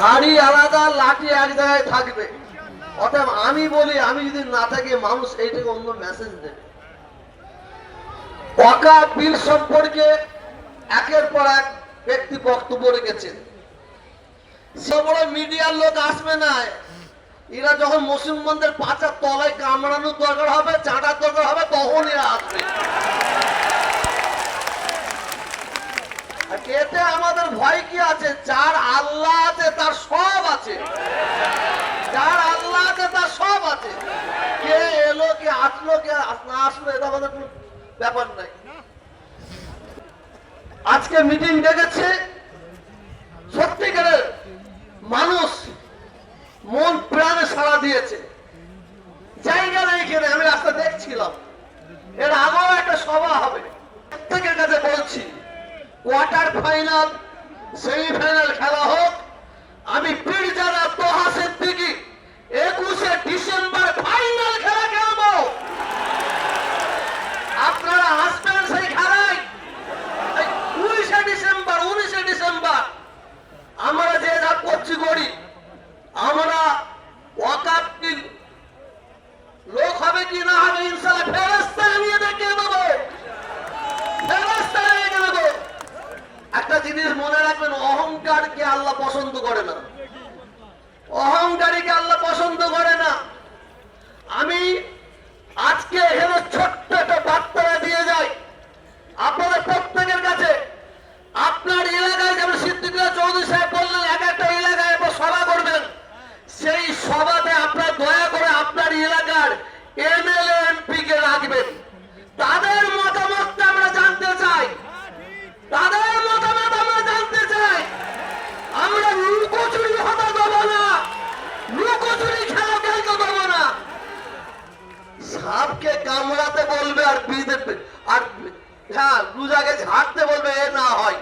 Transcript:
হাড়ি আলাদা, লাঠি এক জায়গায় থাকবে। অতএব আমি বলি, আমি যদি না থাকি, মানুষ এইটাকে অন্য মেসেজ দেবে। ওয়াকা বিল সম্পর্কে একের পর এক ব্যক্তি বক্তব্য রেখেছেন। বড় মিডিয়ার লোক আসবে না। এরা যখন মুসলমানদের পাচার তলায় কামড়ানোর দরকার হবে চাটার দরকার এতে আমাদের ভয় কি আছে? যার আল্লাহ আছে, তার সব আছে। যার আল্লাহ আছে, তার সব আছে। কে এলো, কে আসলো, কে না আসলো, এটা আমাদের কোনো ব্যাপার নাই। আজকে মিটিং ডেকেছে সত্যিকারের মানুষ মন প্রাণে সাড়া দিয়েছে। জায়গা নেই এখানে, আমি রাস্তা দেখছিলাম। এর আগেও একটা সভা হবে। প্রত্যেকের কাছে বলছি কোয়ার্টার ফাইনাল, সেমিফাইনাল খেলা হোক। আমি পীরজাদা তোহা সিদ্দিকি, একুশে ডিসেম্বর ফাইনাল খেলা খেলব। আপনারা আসবেন সেই খেলায়। উনিশে ডিসেম্বর উনিশে ডিসেম্বর। আমরা যে যা করছি করি, আমরা ওয়াকাপ লোক হবে কি না হবে ইনশাল্লাহ আল্লাহ পছন্দ করে না অহংকারীকে আল্লাহ পছন্দ করে না আমি আজকে এখানে ছোট্ট একটা বার্তা দিয়ে যাই আপনাদের প্রত্যেকের কাছে আপনার এলাকায় যেমন সিদ্দিকুল্লাহ চৌধুরী সাহেব বললেন এক একটা এলাকায় এবার সভা করবেন সেই সভাতে আপনার দয়া করে আপনার এলাকার এমএলএ এমপি কে রাখবেন তাদের মতামতটা আমরা জানতে চাই তাদের মতামত আমরা জানতে চাই আমরা লুকোচুরি হতে দেবো না লুকোচুরি খেলা খেলতে দেবো না সাপকে কামড়াতে বলবে আর বিঁধে আর হ্যাঁ রুজাকে ঝাড়তে বলবে এ না হয়।